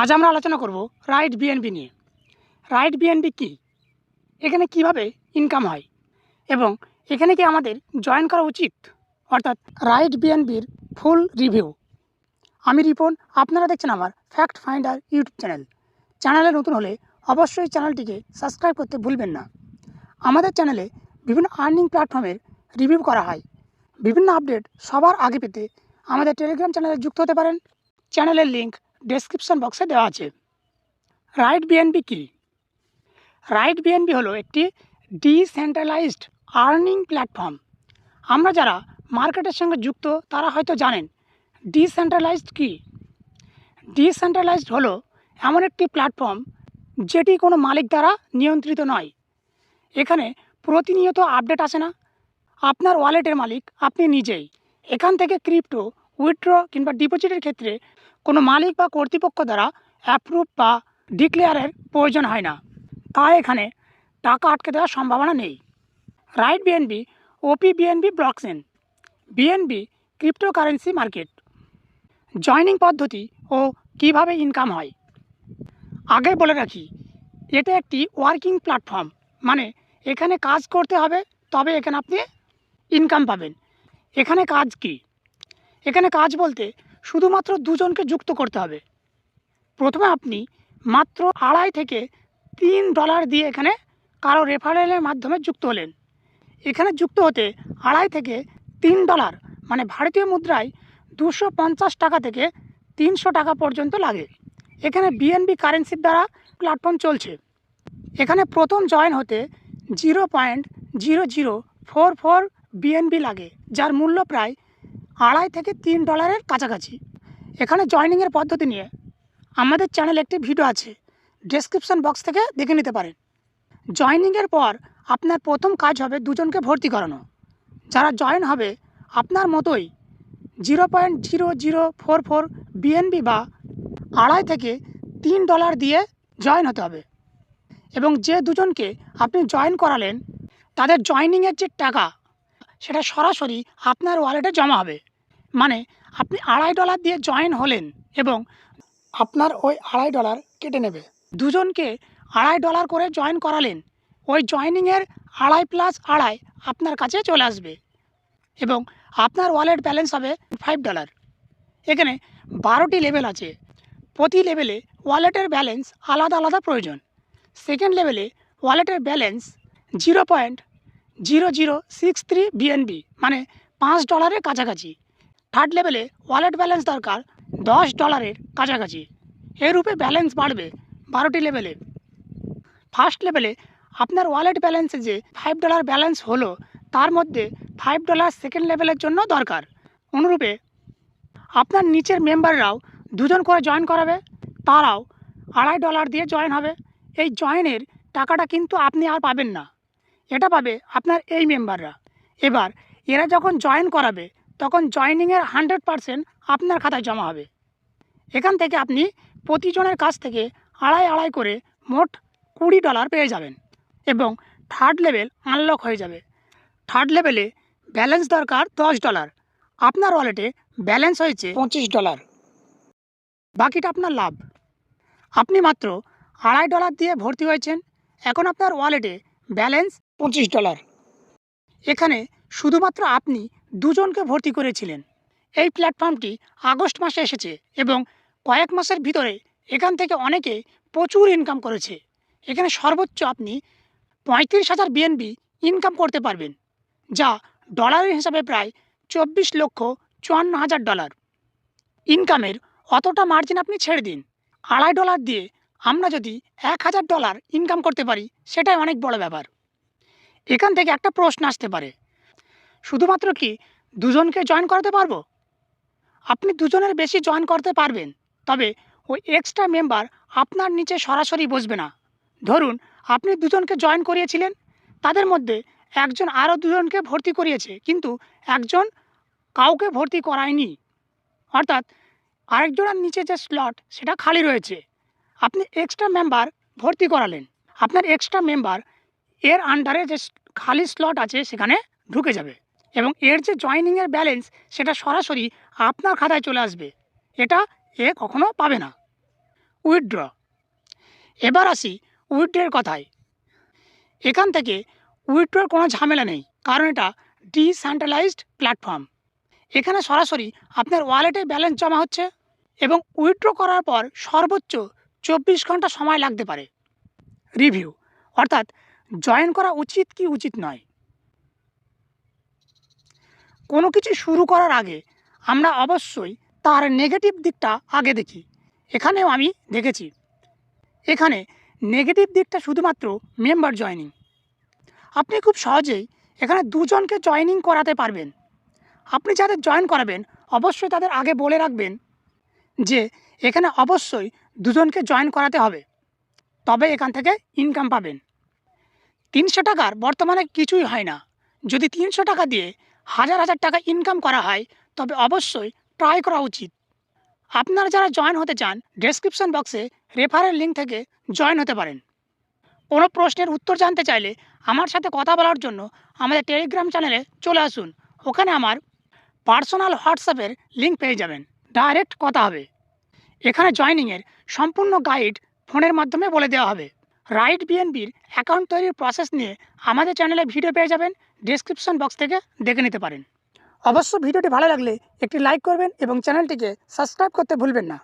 আজ আমরা আলোচনা করব রাইট বিএনপি নিয়ে। রাইট বিএনপি কী? এখানে কীভাবে ইনকাম হয়? এবং এখানে কি আমাদের জয়েন করা উচিত? অর্থাৎ রাইট বিএনপির ফুল রিভিউ আমি রিপন, আপনারা দেখছেন আমার ফ্যাক্ট ফাইন্ডার ইউটিউব চ্যানেল চ্যানেলে নতুন হলে অবশ্যই চ্যানেলটিকে সাবস্ক্রাইব করতে ভুলবেন না। আমাদের চ্যানেলে বিভিন্ন আর্নিং প্ল্যাটফর্মের রিভিউ করা হয়। বিভিন্ন আপডেট সবার আগে পেতে আমাদের টেলিগ্রাম চ্যানেলে যুক্ত হতে পারেন। চ্যানেলের লিঙ্ক ডেসক্রিপশন বক্সে দেওয়া আছে। রাইট বিএনপি কী? রাইট বিএনপি হলো একটি ডিসেন্ট্রালাইজড আর্নিং প্ল্যাটফর্ম আমরা যারা মার্কেটের সঙ্গে যুক্ত, তারা হয়তো জানেন ডিসেন্ট্রালাইজড কী? ডিসেন্ট্রালাইজড হলো এমন একটি প্ল্যাটফর্ম যেটি কোনো মালিক দ্বারা নিয়ন্ত্রিত নয়। এখানে প্রতিনিয়ত আপডেট আসে না। আপনার ওয়ালেটের মালিক আপনি নিজেই। এখান থেকে ক্রিপ্টো উইথড্র কিংবা ডিপোজিটের ক্ষেত্রে কোনো মালিক বা কর্তৃপক্ষ দ্বারা অ্যাপ্রুভ বা ডিক্লেয়ারের প্রয়োজন হয় না। তাই এখানে টাকা আটকে দেওয়ার সম্ভাবনা নেই। Right BNB OP BNB blockchain BNB cryptocurrency market joining পদ্ধতি ও কীভাবে ইনকাম হয়। আগে বলে রাখি, এটা একটি ওয়ার্কিং প্ল্যাটফর্ম মানে এখানে কাজ করতে হবে, তবে এখানে আপনি ইনকাম পাবেন। এখানে কাজ কি? এখানে কাজ বলতে শুধুমাত্র দুজনকে যুক্ত করতে হবে। প্রথমে আপনি মাত্র আড়াই থেকে তিন ডলার দিয়ে এখানে কারও রেফারেলের মাধ্যমে যুক্ত হলেন। এখানে যুক্ত হতে আড়াই থেকে তিন ডলার মানে ভারতীয় মুদ্রায় দুশো পঞ্চাশ টাকা থেকে তিনশো টাকা পর্যন্ত লাগে। এখানে বিএনবি কারেন্সির দ্বারা প্ল্যাটফর্ম চলছে। এখানে প্রথম জয়েন হতে zero point zero zero four four BNB লাগে, যার মূল্য প্রায় আড়াই থেকে তিন ডলারের কাছাকাছি। এখানে জয়নিংয়ের পদ্ধতি নিয়ে আমাদের চ্যানেলে একটি ভিডিও আছে। ডেসক্রিপশন বক্স থেকে দেখে নিতে পারেন। জয়নিংয়ের পর আপনার প্রথম কাজ হবে দুজনকে ভর্তি করানো। যারা জয়েন হবে, আপনার মতোই zero point zero zero four four BNB বা আড়াই থেকে তিন ডলার দিয়ে জয়েন হতে হবে। এবং যে দুজনকে আপনি জয়েন করালেন, তাদের জয়নিংয়ের যে টাকা, সেটা সরাসরি আপনার ওয়ালেটে জমা হবে। মানে আপনি আড়াই ডলার দিয়ে জয়েন হলেন এবং আপনার ওই আড়াই ডলার কেটে নেবে। দুজনকে আড়াই ডলার করে জয়েন করালেন। ওই জয়নিংয়ের আড়াই প্লাস আড়াই আপনার কাছে চলে আসবে এবং আপনার ওয়ালেট ব্যালেন্স হবে ফাইভ ডলার। এখানে বারোটি লেভেল আছে। প্রতি লেভেলে ওয়ালেটের ব্যালেন্স আলাদা আলাদা প্রয়োজন। সেকেন্ড লেভেলে ওয়ালেটের balance zero point zero zero six three BNB মানে পাঁচ ডলারের কাছাকাছি। থার্ড লেভেলে ওয়ালেট ব্যালেন্স দরকার, দশ ডলারের কাছাকাছি। এর রূপে ব্যালেন্স বাড়বে বারোটি লেভেলে ফার্স্ট লেভেলে আপনার ওয়ালেট ব্যালেন্সে যে ফাইভ ডলার ব্যালেন্স হলো, তার মধ্যে ফাইভ ডলার সেকেন্ড লেভেলের জন্য দরকার। অনুরূপে আপনার নিচের মেম্বাররাও দুজন করে জয়েন করাবে, তারাও আড়াই ডলার দিয়ে জয়েন হবে। এই জয়েনের টাকাটা কিন্তু আপনি আর পাবেন না। এটা পাবে আপনার এই মেম্বাররা এবার এরা যখন জয়েন করাবে তখন জয়েনিংয়ের হান্ড্রেড পারসেন্ট আপনার খাতায় জমা হবে। এখান থেকে আপনি প্রতিজনের কাছ থেকে আড়াই আড়াই করে মোট কুড়ি ডলার পেয়ে যাবেন এবং থার্ড লেভেল আনলক হয়ে যাবে। থার্ড লেভেলে ব্যালেন্স দরকার দশ ডলার আপনার ওয়ালেটে ব্যালেন্স হয়েছে পঁচিশ ডলার বাকিটা আপনার লাভ। আপনি মাত্র আড়াই ডলার দিয়ে ভর্তি হয়েছেন। এখন আপনার ওয়ালেটে ব্যালেন্স পঁচিশ ডলার এখানে শুধুমাত্র আপনি দুজনকে ভর্তি করেছিলেন। এই প্ল্যাটফর্মটি আগস্ট মাসে এসেছে এবং কয়েক মাসের ভিতরে এখান থেকে অনেকে প্রচুর ইনকাম করেছে। এখানে সর্বোচ্চ আপনি পঁয়ত্রিশ হাজার বিএনবি ইনকাম করতে পারবেন, যা ডলারের হিসাবে প্রায় চব্বিশ লক্ষ চুয়ান্ন হাজার ডলার ইনকামের অতটা মার্জিন আপনি ছেড়ে দিন। আড়াই ডলার দিয়ে আমরা যদি এক হাজার ডলার ইনকাম করতে পারি, সেটাই অনেক বড় ব্যাপার। এখান থেকে একটা প্রশ্ন আসতে পারে শুধুমাত্র কি দুজনকে জয়েন করাতে পারব? আপনি দুজনের বেশি জয়েন করতে পারবেন, তবে ওই এক্সট্রা মেম্বার আপনার নিচে সরাসরি বসবে না। ধরুন, আপনি দুজনকে জয়েন করিয়েছিলেন, তাদের মধ্যে একজন আরও দুজনকে ভর্তি করিয়েছে, কিন্তু একজন কাউকে ভর্তি করায়নি। অর্থাৎ আরেকজনের নিচে যে স্লট সেটা খালি রয়েছে। আপনি এক্সট্রা মেম্বার ভর্তি করালেন। আপনার এক্সট্রা মেম্বার এর আন্ডারে যে খালি স্লট আছে, সেখানে ঢুকে যাবে। এবং এর যে জয়নিংয়ের ব্যালেন্স সেটা সরাসরি আপনার খাতায় চলে আসবে। এটা এ কখনো পাবে না। উইথড্র এবার আসি উইথড্রের কথায়। এখান থেকে উইথড্রর কোনো ঝামেলা নেই, কারণ এটা ডিসেন্ট্রালাইজড প্ল্যাটফর্ম এখানে সরাসরি আপনার ওয়ালেটে ব্যালেন্স জমা হচ্ছে এবং উইথড্র করার পর সর্বোচ্চ চব্বিশ ঘণ্টা সময় লাগতে পারে। রিভিউ অর্থাৎ জয়েন করা উচিত কি উচিত নয়। কোনো কিছু শুরু করার আগে আমরা অবশ্যই তার নেগেটিভ দিকটা আগে দেখি। এখানেও আমি দেখেছি। এখানে নেগেটিভ দিকটা শুধুমাত্র মেম্বার জয়নিং আপনি খুব সহজেই এখানে দুজনকে জয়নিং করাতে পারবেন। আপনি যাদের জয়েন করাবেন, অবশ্যই তাদের আগে বলে রাখবেন যে এখানে অবশ্যই দুজনকে জয়েন করাতে হবে। তবে এখান থেকে ইনকাম পাবেন। তিনশো টাকার বর্তমানে কিছুই হয় না। যদি তিনশো টাকা দিয়ে হাজার হাজার টাকা ইনকাম করা হয়, তবে অবশ্যই ট্রাই করা উচিত। আপনারা যারা জয়েন হতে চান ডেসক্রিপশন বক্সে রেফারেল লিঙ্ক থেকে জয়েন হতে পারেন। কোনো প্রশ্নের উত্তর জানতে চাইলে আমার সাথে কথা বলার জন্য আমাদের টেলিগ্রাম চ্যানেলে চলে আসুন। ওখানে আমার পার্সোনাল হোয়াটসঅ্যাপের লিঙ্ক পেয়ে যাবেন। ডাইরেক্ট কথা হবে। এখানে জয়নিংয়ের সম্পূর্ণ গাইড ফোনের মাধ্যমে বলে দেওয়া হবে। রাইট বিএনবির অ্যাকাউন্ট তৈরির প্রসেস নিয়ে আমাদের চ্যানেলে ভিডিও পেয়ে যাবেন। ডেসক্রিপশন বক্স থেকে দেখে নিতে পারেন। অবশ্য ভিডিওটি ভালো লাগলে একটি লাইক করবেন এবং চ্যানেলটিকে সাবস্ক্রাইব করতে ভুলবেন না।